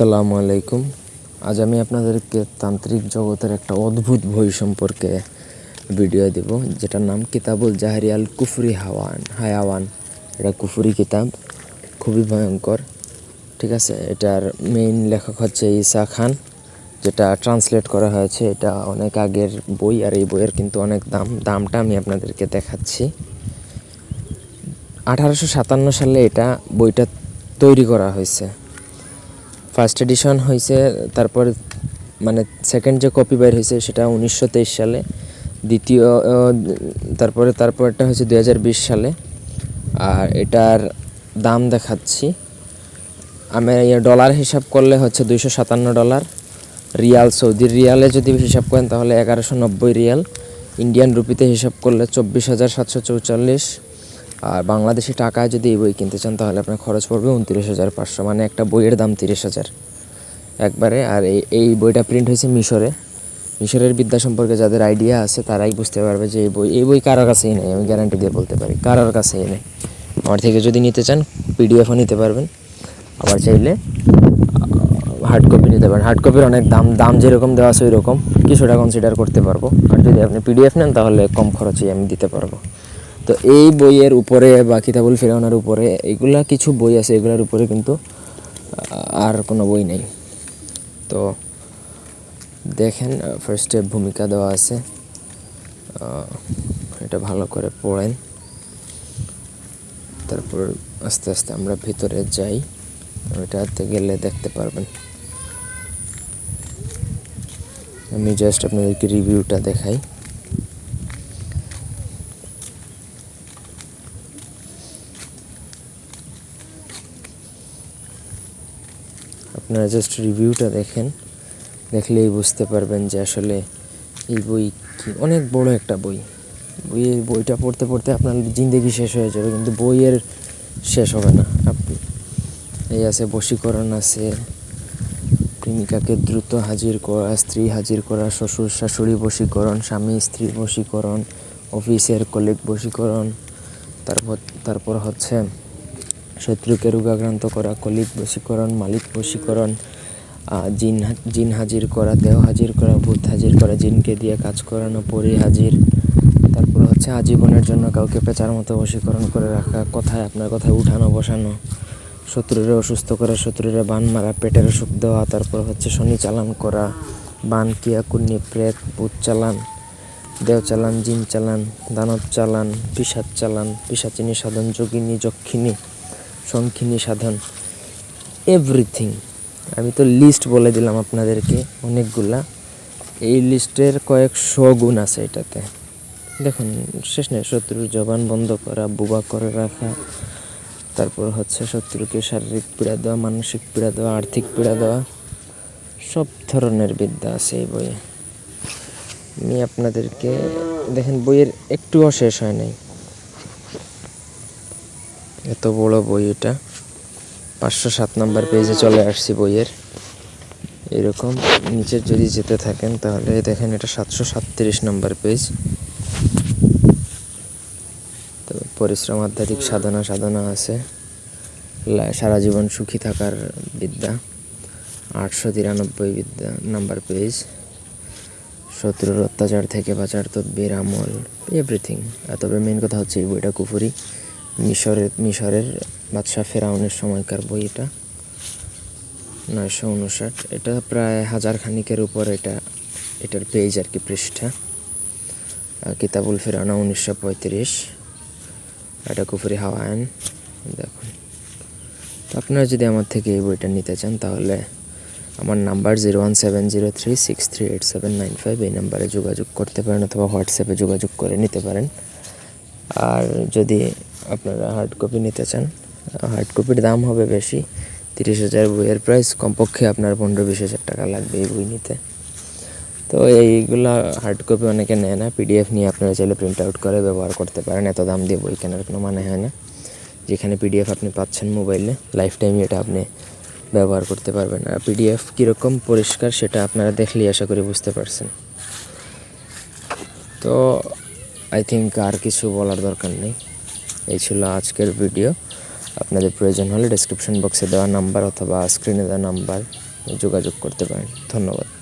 আসসালামু আলাইকুম। আজ আমি আপনাদেরকে তান্ত্রিক জগতের একটা অদ্ভুত বই সম্পর্কে ভিডিও দেব, যেটার নাম কিতাবুল জাহারিয়াল কুফরি হাওয়ান, হায়াওয়ান। এটা কুফরি কিতাব, খুবই ভয়ঙ্কর, ঠিক আছে? এটার মেইন লেখক হচ্ছে ঈসা খান, যেটা ট্রান্সলেট করা হয়েছে। এটা অনেক আগের বই, আর এই বইয়ের কিন্তু অনেক দাম, দামটা আমি আপনাদেরকে দেখাচ্ছি। আঠারোশো সাতান্ন সালে এটা বইটা তৈরি করা হয়েছে। ফার্স্ট এডিশন হয়েছে তারপর মানে সেকেন্ড যে কপি বের হয়েছে সেটা উনিশশো তেইশ সালে, দ্বিতীয় তারপরে তারপরটা হচ্ছে দু সালে, আর এটার দাম দেখাচ্ছি। আমি ডলার হিসাব করলে হচ্ছে দুইশো সাতান্ন ডলার রিয়াল সৌদির রিয়ালে যদি হিসাব করেন তাহলে এগারোশো নব্বই রিয়াল, ইন্ডিয়ান রুপিতে হিসাব করলে চব্বিশ হাজার সাতশো চৌচল্লিশ আর বাংলাদেশি টাকায় যদি এই বই কিনতে চান, তাহলে আপনার খরচ পড়বে উনত্রিশ হাজার পাঁচশো মানে একটা বইয়ের দাম তিরিশ হাজার। একবারে, আর এই এই বইটা প্রিন্ট হয়েছে মিশরে। মিশরের বিদ্যা সম্পর্কে যাদের আইডিয়া আছে, তারাই বুঝতে পারবে যে এই বই এই বই কারোর কাছেই নেই, আমি গ্যারান্টি দিয়ে বলতে পারি, কারোর কাছেই নেই। আমার থেকে যদি নিতে চান পিডিএফও নিতে পারবেন। আবার চাইলে হার্ড কপি নিতে পারেন। হার্ড কপির অনেক দাম দাম যেরকম দেওয়া আছে ওই রকম কিছুটা কনসিডার করতে পারব। আর যদি আপনি পিডিএফ নেন, তাহলে কম খরচেই আমি দিতে পারব। তো এই বইয়ের উপরে বা কিতাবুল ফেরাউনের উপরে এগুলা কিছু বই আছে এগুলোর উপরে কিন্তু আর কোনো বই নেই। তো দেখেন ফার্স্টে ভূমিকা দেওয়া আছে। এটা ভালো করে পড়েন। তারপর আস্তে আস্তে আমরা ভিতরে যাই। ওইটাতে গেলে দেখতে পারবেন। আমি জাস্ট আপনাদেরকে রিভিউটা দেখাই। আপনারা জাস্ট রিভিউটা দেখেন। দেখলেই বুঝতে পারবেন যে আসলে এই বই কি, অনেক বড় একটা বই। বইয়ের বইটা পড়তে পড়তে আপনার জিন্দেগি শেষ হয়ে যাবে, কিন্তু বইয়ের শেষ হবে না আপনি। এই আছে বশীকরণ আছে, প্রেমিকাকে দ্রুত হাজির করা, স্ত্রী হাজির করা, শ্বশুর শাশুড়ি বশীকরণ, স্বামী স্ত্রী বশীকরণ, অফিসের কলিগ বশীকরণ, তারপর তারপর হচ্ছে শত্রুকে রোগাক্রান্ত করা কলিগ বশীকরণ, মালিক বশীকরণ জিন জিন হাজির করা, দেহ হাজির করা, ভূত হাজির করা, জিনকে দিয়ে কাজ করানো, পরি হাজির। তারপর হচ্ছে আজীবনের জন্য কাউকে পেঁচার মতো বশীকরণ করে রাখা, কথায় আপনার কথায় উঠানো, বসানো, শত্রুরে অসুস্থ করা, শত্রুরে বান মারা, পেটের অসুখ দেওয়া, তারপর হচ্ছে শনি চালান করা, বান, কিয়া, কুন্নি, প্রেত, ভূত চালান দেও চালান, জিন চালান, দানব চালান পিসাচ চালান, পিসাচিনী, সাধন, যোগিনী, যক্ষিণী সংখিনী সাধন। এভরিথিং আমি তো লিস্ট বলে দিলাম আপনাদেরকে অনেকগুলা। এই লিস্টের কয়েকশো গুণ আছে এটাতে। দেখুন, শেষ নেই, শত্রুর জবান বন্ধ করা, বুবা করে রাখা। তারপর হচ্ছে শত্রুকে শারীরিক পীড়া দেওয়া, মানসিক পীড়া দেওয়া, আর্থিক পীড়া দেওয়া। সব ধরনের বিদ্যা আছে এই বইয়ে। আমি আপনাদেরকে, দেখেন বইয়ের একটুও শেষ হয় নাই। এত বড় বই এটা। পাঁচশো সাত নম্বর পেজে চলে আসছি বইয়ের। এরকম নিচে যদি যেতে থাকেন তাহলে দেখেন এটা সাতশো সাতত্রিশ নম্বর পেজ তো পরিশ্রম আধ্যাত্মিক সাধনা সাধনা আছে। সারা জীবন সুখী থাকার বিদ্যা। আটশো তিরানব্বই বিদ্যা নাম্বার পেজ শত্রুর অত্যাচার থেকে বাঁচার তদ্বির, আমল এভরিথিং তবে মেন কথা হচ্ছে এই বইটা কুফুরি। মিশরের মিশরের বাদশাহ ফেরাউনের সময়কার বই এটা। নয়শো উনষাট। এটা প্রায় হাজার খানিকের উপর এটা এটার পেজ আর কি পৃষ্ঠা। কিতাবুল ফেরানা উনিশশো পঁয়ত্রিশ। এটা কুফুরি হাওয়ায়ন। দেখুন। তো আপনারা যদি আমার থেকে এই বইটা নিতে চান, তাহলে আমার number zero one seven zero three six three eight seven nine five এই নাম্বারে যোগাযোগ করতে পারেন অথবা হোয়াটসঅ্যাপে যোগাযোগ করে নিতে পারেন। আর যদি আপনারা হার্ড কপি নিতে চান হার্ড কপির দাম হবে বেশি, তিরিশ হাজার বইয়ের প্রাইস কমপক্ষে আপনার পনেরো বিশ হাজার টাকা লাগবে এই বই নিতে। তো এইগুলো হার্ড কপি অনেকে নেয় না পিডিএফ নিয়ে আপনারা চাইলে প্রিন্ট আউট করে ব্যবহার করতে পারেন, এত দাম দিয়ে বই কেনার কোনো মানে হয় না। যেখানে পিডিএফ আপনি পাচ্ছেন মোবাইলে লাইফ টাইম এটা আপনি ব্যবহার করতে পারবেন। আর পিডিএফ কীরকম পরিষ্কার সেটা আপনারা দেখলেই আশা করি বুঝতে পারছেন। তো আই থিঙ্ক আর কিছু বলার দরকার নেই। এই ছিল আজকের ভিডিও আপনাদের প্রয়োজন হলে ডেসক্রিপশন বক্সে দেওয়া নাম্বার অথবা স্ক্রিনে দেওয়া নাম্বার যোগাযোগ করতে পারেন। ধন্যবাদ।